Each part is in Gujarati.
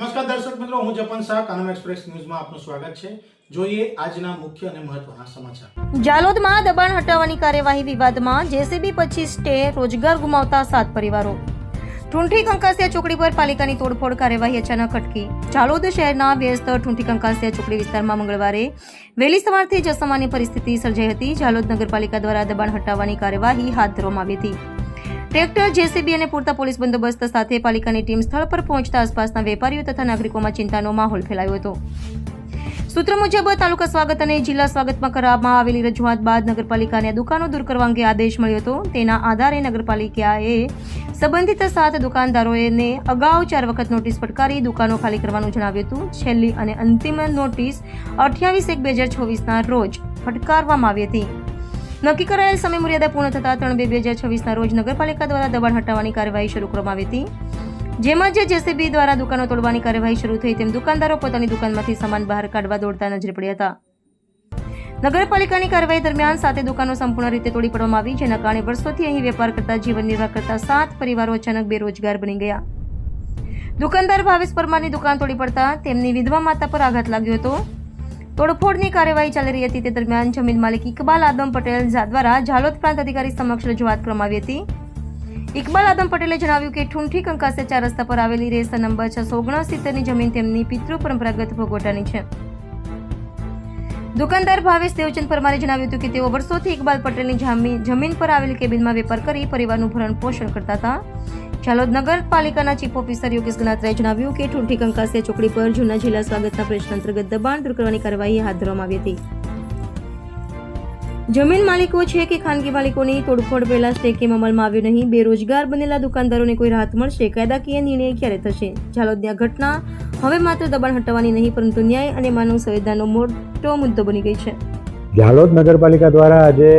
નમસ્કાર દર્શક મિત્રો, હું જપન શાહ, કાનમ એક્સપ્રેસ ન્યૂઝમાં આપનું સ્વાગત છે. જોઈએ આજના મુખ્ય અને મહત્વના સમાચાર. જાલોદમાં દબાણ હટાવવાની કાર્યવાહી વિવાદમાં જેસીબી પછી સ્ટે રોજગાર ગુમાવતા સાત પરિવારો. ઠુંઠી કંકાસિયા ચોકડી પર પાલિકાની તોડફોડ કાર્યવાહી અચાનક અટકી. જાલોદ શહેરના વ્યસ્ત ઠુંઠી કંકાસિયા ચોકડી વિસ્તારમાં મંગળવારે વહેલી સવારથી જ અસામાન્ય પરિસ્થિતિ સર્જાઈ હતી. જાલોદ નગરપાલિકા દ્વારા દબાણ હટાવવાની કાર્યવાહી હાથ ધરવામાં આવી હતી. ટ્રેક્ટર, જેસીબી અને પૂરતા પોલીસ બંદોબસ્ત સાથે પાલિકાની ટીમ સ્થળ પર પહોંચતા આસપાસના વેપારીઓ તથા નાગરિકોમાં ચિંતાનો માહોલ ફેલાયો હતો. સૂત્ર મુજબ, તાલુકા સ્વાગત અને જિલ્લા સ્વાગતમાં કરવામાં આવેલી રજૂઆત બાદ નગરપાલિકાને દુકાનો દૂર કરવા અંગે આદેશ મળ્યો હતો. તેના આધારે નગરપાલિકાએ સંબંધિત સાત દુકાનદારોને અગાઉ ચાર વખત નોટિસ ફટકારી દુકાનો ખાલી કરવાનું જણાવ્યું હતું. છેલ્લી અને અંતિમ નોટિસ અઠ્યાવીસ એક બે હજાર છવ્વીસના રોજ ફટકારવામાં આવી હતી. નક્કી કરાયેલ સમય મર્યાદા પૂર્ણ થતા ત્રણ બે બે હજાર છવ્વીસના રોજ નગરપાલિકા દ્વારા દબાણ હટાવવાની કાર્યવાહી શરૂ કરવામાં આવી હતી. જેમાં જે જેસીબી દ્વારા દુકાનો તોડવાની કાર્યવાહી શરૂ થઈ તેમ દુકાનદારો પોતાની દુકાનમાંથી સામાન બહાર કાઢવા દોડતા નજરે પડ્યા હતા. નગરપાલિકાની કાર્યવાહી દરમિયાન સાતે દુકાનો સંપૂર્ણ રીતે તોડી પાડવામાં આવી, જેના કારણે વર્ષોથી અહીં વેપાર કરતા, જીવન નિર્વાહ કરતા સાત પરિવારો અચાનક બેરોજગાર બની ગયા. દુકાનદાર ભાવેશ પરમારની દુકાન તોડી પડતા તેમની વિધવા માતા પર આઘાત લાગ્યો હતો. તોડફોડની કાર્યવાહી ચાલી રહી હતી. તે દરમિયાન જમીન માલિક ઇકબાલ આદમ પટેલ દ્વારા ઝાલોદ પ્રાંત અધિકારી સમક્ષ રજૂઆત કરવામાં આવી હતી. ઇકબાલ આદમ પટેલે જણાવ્યું કે ઠુંઠી કંકાસે ચાર રસ્તા પર આવેલી રેસ નંબર છસો ઓગણસિત્તેરની જમીન તેમની પિતૃ પરંપરાગત ભોગવટાની છે. દુકાનદાર ભાવેશ દેવચંદ પરમારે જણાવ્યું હતું કે તેઓ વર્ષોથી ઇકબાલ પટેલની જામી- જમીન પર આવેલી કેબિનમાં વેપાર કરી પરિવારનું ભરણ પોષણ કરતા હતા. જાલોદ નગરપાલિકાના ચીફ ઓફિસર યોગેશ ગનાત્રાએ જણાવ્યું કે ઠુંઠી કંકાસિયા ચોકડી પર જૂના જિલ્લા સ્વાગતના પ્રશ્ન અંતર્ગત દબાણ દૂર કરવાની કાર્યવાહી હાથ ધરવામાં આવી હતી. જમીન માલિકો છે કે ખાનગી માલિકોની તોડફોડ પહેલા સ્ટે અમલમાં આવ્યો નહીં. બેરોજગાર બનેલા દુકાનદારોને કોઈ રાહત મળશે? કાયદાકીય નિર્ણય ક્યારે થશે? જાલોદની આ ઘટના હવે માત્ર દબાણ હટાવવાની નહીં, પરંતુ ન્યાય અને માનવ સંવેદનાનો મોટો મુદ્દો બની ગઈ છે. ઝાલોદ નગરપાલિકા દ્વારા આજે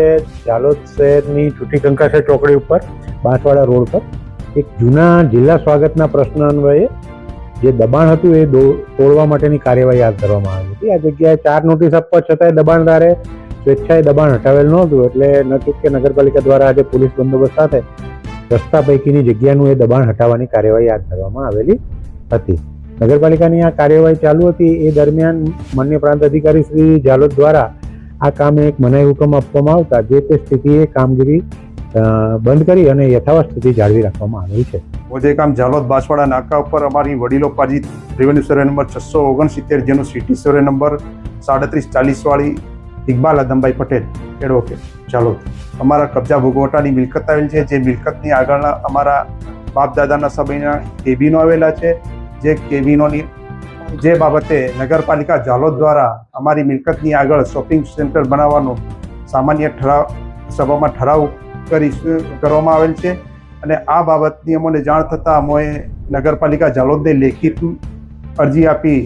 ઝાલોદ શહેરની છૂટી કંકાસર ચોકડી ઉપર બાંસવાડા રોડ પર એક જૂના જિલ્લા સ્વાગતના પ્રશ્ન અન્વયે જે દબાણ હતું એ તોડવા માટેની કાર્યવાહી હાથ ધરવામાં આવી હતી. આ જગ્યાએ ચાર નોટિસ આપવા છતાંય દબાણદારે સ્વેચ્છાએ દબાણ હટાવેલ નહોતું, એટલે નક્કી કે નગરપાલિકા દ્વારા આજે પોલીસ બંદોબસ્ત સાથે રસ્તા પૈકીની જગ્યાનું એ દબાણ હટાવવાની કાર્યવાહી હાથ ધરવામાં આવેલી હતી. નગરપાલિકાની આ કાર્યવાહી ચાલુ હતી. એ દરમિયાન માન્ય પ્રાંત અધિકારી શ્રી ઝાલોદ દ્વારા આ કામે એક મનાઈ હુકમ આપવામાં આવતા, જે તે સ્થિતિએ કામગીરી બંધ કરી અને યથાવત સ્થિતિ જાળવી રાખવામાં આવેલ છે. મોજેકામ ઝાલોદ બાંસવાડા નાકા ઉપર અમારી વડીલો પાજી રેવન્યુ સર્વે નંબર છસો ઓગણસિત્તેર, જેનો સિટી સર્વે નંબર સાડત્રીસ ચાલીસ વાળી ઇકબાલ આદમભાઈ પટેલ એડવોકેટ જાલોદ. અમારા કબજા ભોગવટાની મિલકત આવેલ છે. જે મિલકતની આગળના અમારા બાપ દાદાના સમયના કેબિનો આવેલા છે. જે કેબિનોની જે બાબતે નગરપાલિકા ઝાલોદ દ્વારા અમારી મિલકતની આગળ શોપિંગ સેન્ટર બનાવવાનો સામાન્ય ઠરાવ સભામાં ઠરાવ કરી કરવામાં આવેલ છે. અને આ બાબતની અમોને જાણ થતાં અમોએ નગરપાલિકા ઝાલોદને લેખિત અરજી આપી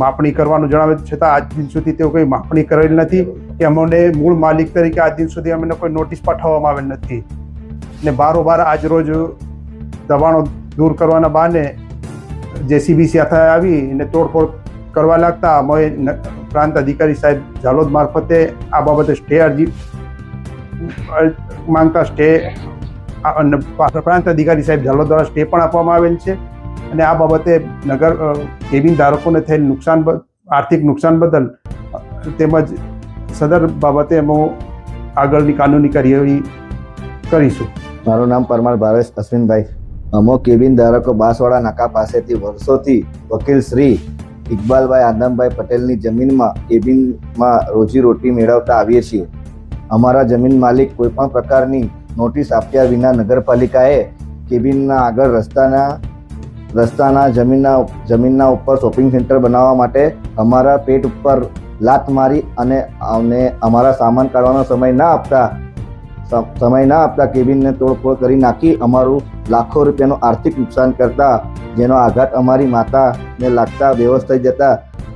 માપણી કરવાનું જણાવે છતાં આજ દિન સુધી તેઓ કોઈ માપણી કરેલ નથી કે અમને મૂળ માલિક તરીકે આજ દિન સુધી અમને કોઈ નોટિસ પાઠવવામાં આવેલ નથી. ને બારોબાર આજ રોજ દબાણો દૂર કરવાના બહાને જેસીબી સાથે આવી અને તોડફોડ કરવા લાગતા અમે પ્રાંત અધિકારી સાહેબ ઝાલોદ મારફતે આ બાબતે સ્ટે અરજી માંગતા સ્ટે પ્રાંત અધિકારી સાહેબ ઝાલોદ દ્વારા સ્ટે પણ આપવામાં આવેલ છે. અને આ બાબતે નગર કેબિન ધારકોને થયેલ નુકસાન આર્થિક નુકસાન બદલ તેમજ સદર બાબતે અમે આગળની કાનૂની કાર્યવાહી કરીશું. મારું નામ પરમાર ભાવેશ અશ્વિનભાઈ. અમો કેબિન ધારકો બાંસવાડા નાકા પાસેથી વર્ષોથી વકીલ શ્રી ઇકબાલભાઈ આદમભાઈ પટેલની જમીનમાં કેબિનમાં રોજીરોટી મેળવતા આવીએ છીએ. અમારા જમીન માલિક કોઈપણ પ્રકારની નોટિસ આપ્યા વિના નગરપાલિકાએ કેબિનના આગળ રસ્તાના રસ્તાના જમીનના જમીનના ઉપર શોપિંગ સેન્ટર બનાવવા માટે અમારા પેટ ઉપર લાત મારી અને અમને અમારા સામાન કાઢવાનો સમય ના આપતા સમય ના આપતા કેબિનને તોડફોડ કરી નાખી અમારું લાખો રૂપિયાનું આર્થિક નુકસાન કરતા, જેનો આઘાત અમારી માતાને લાગતા બેહોશ જતા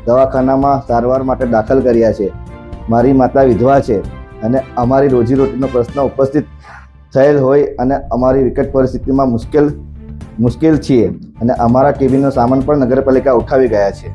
દવાખાનામાં સારવાર માટે દાખલ કર્યા છે. મારી માતા વિધવા છે. અને અમારી રોજીરોટીનો પ્રશ્ન ઉપસ્થિત થયેલ હોય અને અમારી વિકટ પરિસ્થિતિમાં મુશ્કેલ મુશ્કેલ છીએ. અને અમારા કેબિનનો સામાન પણ નગરપાલિકા ઉઠાવી ગયા છે.